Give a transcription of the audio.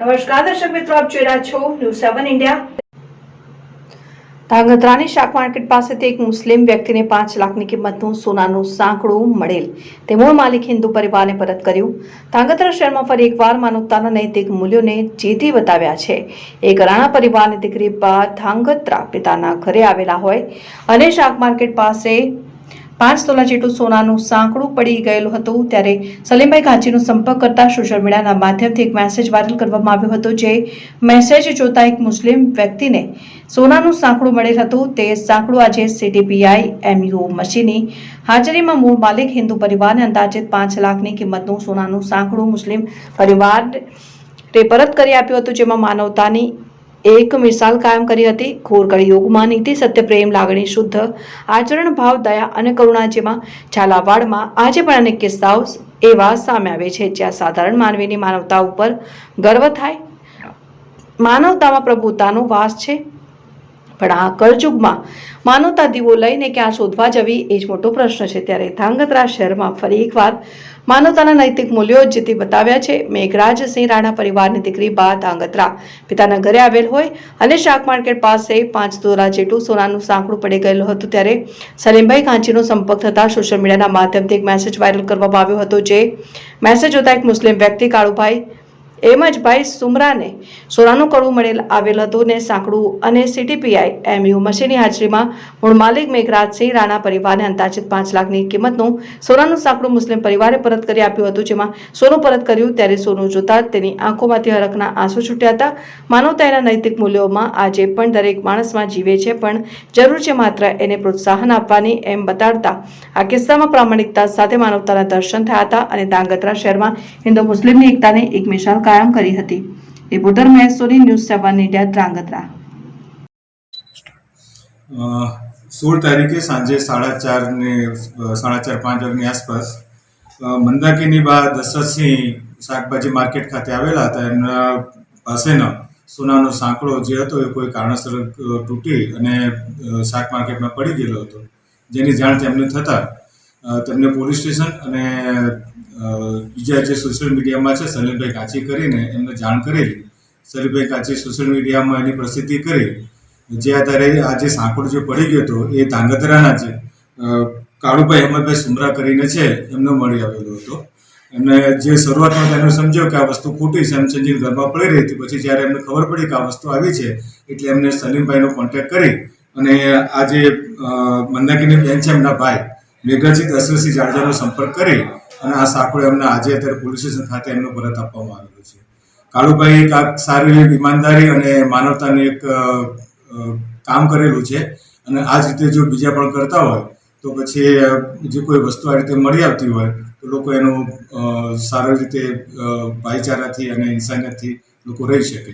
નમસ્કાર, દર્શક મિત્રો, આપ જોઈ રહ્યા છો ન્યૂઝ સેવન ઇન્ડિયા ધાંગધ્રાની શાક માર્કેટ પાસેથી એક મુસ્લિમ વ્યક્તિને પાંચ લાખની કિંમતનું સોનાનું સાંકડું મળેલ. તે મૂળ માલિક હિન્દુ પરિવારને પરત કર્યું. ધાંગધ્રા શહેરમાં ફરી એકવાર માનવતાના નૈતિક મૂલ્યોને જીતી બતાવ્યા છે. એક રાણા પરિવારની દીકરી બા ધાંગધ્રા પિતાના ઘરે આવેલા હોય અને શાક માર્કેટ પાસે પાંચ તોલા જેટલું સોનાનું સાંકડું પડી ગયેલું હતું ત્યારે સલીમભાઈ કાંચીનો સંપર્ક કરતા સોશિયલ મીડિયાના માધ્યમથી એક મેસેજ વાયરલ કરવામાં આવ્યો હતો જે મેસેજ જોતા એક મુસ્લિમ વ્યક્તિને સોનાનું સાંકડું મળેલ હતું. તે સાંકડું આજે સીટીપીઆઈ એમયુ મશીની હાજરીમાં મૂળ માલિક, હિન્દુ પરિવારને અંદાજિત પાંચ લાખની કિંમતનું સોનાનું સાંકડું મુસ્લિમ પરિવાર તે પરત કરી આપ્યું હતું, જેમાં માનવતાની એક મિસાલ કાયમ કરી હતી. ઘોરકળ યોગમાં નીતિ, સત્ય, પ્રેમ, લાગણી, શુદ્ધ આચરણ, ભાવ, દયા અને કરુણા જેમાં ઝાલાવાડમાં આજે પણ અનેક કિસ્સાઓ એવા સામે આવે છે જ્યાં સાધારણ માનવીની માનવતા ઉપર ગર્વ થાય. માનવતામાં પ્રભુતાનો વાસ છે. પણ આ કળજુગમાં માનવતા દીવો લઈને ક્યાં શોધવા જવી એ જ મોટો પ્રશ્ન છે. ત્યારે ધાંગધ્રા શહેરમાં ફરી એકવાર માનવતાના નૈતિક મૂલ્યો જીતી બતાવ્યા છે. મેઘરાજસિંહ રાણા પરિવારની દીકરી બા ધાંગધ્રા પિતાના ઘરે આવેલ હોય અને શાક માર્કેટ પાસે પાંચ દોરા જેટલું સોનાનું સાંકડું પડી ગયેલું હતું ત્યારે સલીમભાઈ કાંચીનો સંપર્ક થતા સોશિયલ મીડિયાના માધ્યમથી એક મેસેજ વાયરલ કરવામાં આવ્યો હતો, જે મેસેજ જોતા એક મુસ્લિમ વ્યક્તિ, કાળુભાઈ એમ જ ભાઈ સુમરાને સોનાનું કડવું મળેલ આવેલ હતું ને સાંકડું અને સીટીપીઆઈ એમયુ મશીનની હાજરીમાં મૂળ માલિક મેઘરાજસિંહ રાણા પરિવારને અંદાજિત પાંચ લાખની કિંમતનું સોનાનું સાંકડું મુસ્લિમ પરિવારે પરત કરી આપ્યું હતું, જેમાં સોનું પરત કર્યું ત્યારે સોનું જોતા તેની આંખોમાંથી હરખના આંસુ છૂટ્યા હતા. માનવતા એના નૈતિક મૂલ્યોમાં આજે પણ દરેક માણસમાં જીવે છે, પણ જરૂર છે માત્ર એને પ્રોત્સાહન આપવાની એમ બતાડતા. આ કિસ્સામાં પ્રામાણિકતા સાથે માનવતાના દર્શન થયા હતા અને ધાંગધ્રા શહેરમાં હિન્દુ મુસ્લિમની એકતાને એક મિસાલ કાયમ કરી હતી. Reporter Maheshwari news seven India, Dhrangadhra. સોળ તારીખે સાંજે સાડા ચાર ને સાડા ચાર પાંચ વાગની આસપાસ મંદાકીની બા દશરથસિંહ શાકભાજી માર્કેટ ખાતે આવેલા હતા. એમના પાસેનો સોનાનો સાંકળો જે હતો એ કોઈ કારણસર તૂટી અને શાક માર્કેટમાં પડી ગયેલો હતો. જેની જાણ તેમને થતાં તેમને પોલીસ સ્ટેશન અને બીજા જે સોશિયલ મીડિયામાં છે સલીમભાઈ કાચી કરીને એમને જાણ કરેલી. સલીમભાઈ કાચી સોશિયલ મીડિયામાં એની પ્રસિદ્ધિ કરી. જે આધારે આ જે સાંકળ જે પડી ગયો હતો, એ ધાંગધ્રાના છે કાળુભાઈ અહેમદભાઈ સુમરા કરીને છે, એમને મળી આવેલો હતો. એમને જે શરૂઆતમાં એમને સમજ્યો કે આ વસ્તુ ખોટી છે એમ સંજીવ ઘરમાં પડી રહી હતી, પછી જ્યારે એમને ખબર પડી કે આ વસ્તુ આવી છે, એટલે એમને સલીમભાઈનો કોન્ટેક્ટ કરી. અને આ જે મંદાકીની બેન છે એમના ભાઈ મેઘરજીત અસરસિંહ જાડેજાનો સંપર્ક કરી અને આ સાંકળો એમને આજે અત્યારે પોલીસ સ્ટેશન ખાતે એમનો પરત આપવામાં આવેલો છે. કાળુભાઈ એક સારી ઈમાનદારી અને માનવતાનું એક કામ કરેલું છે અને આ જ રીતે જો બીજા પણ કરતા હોય તો પછી જે કોઈ વસ્તુ આ રીતે મળી આવતી હોય તો લોકો એનું સારી રીતે ભાઈચારાથી અને ઇન્સાનિયતથી લોકો રહી શકે.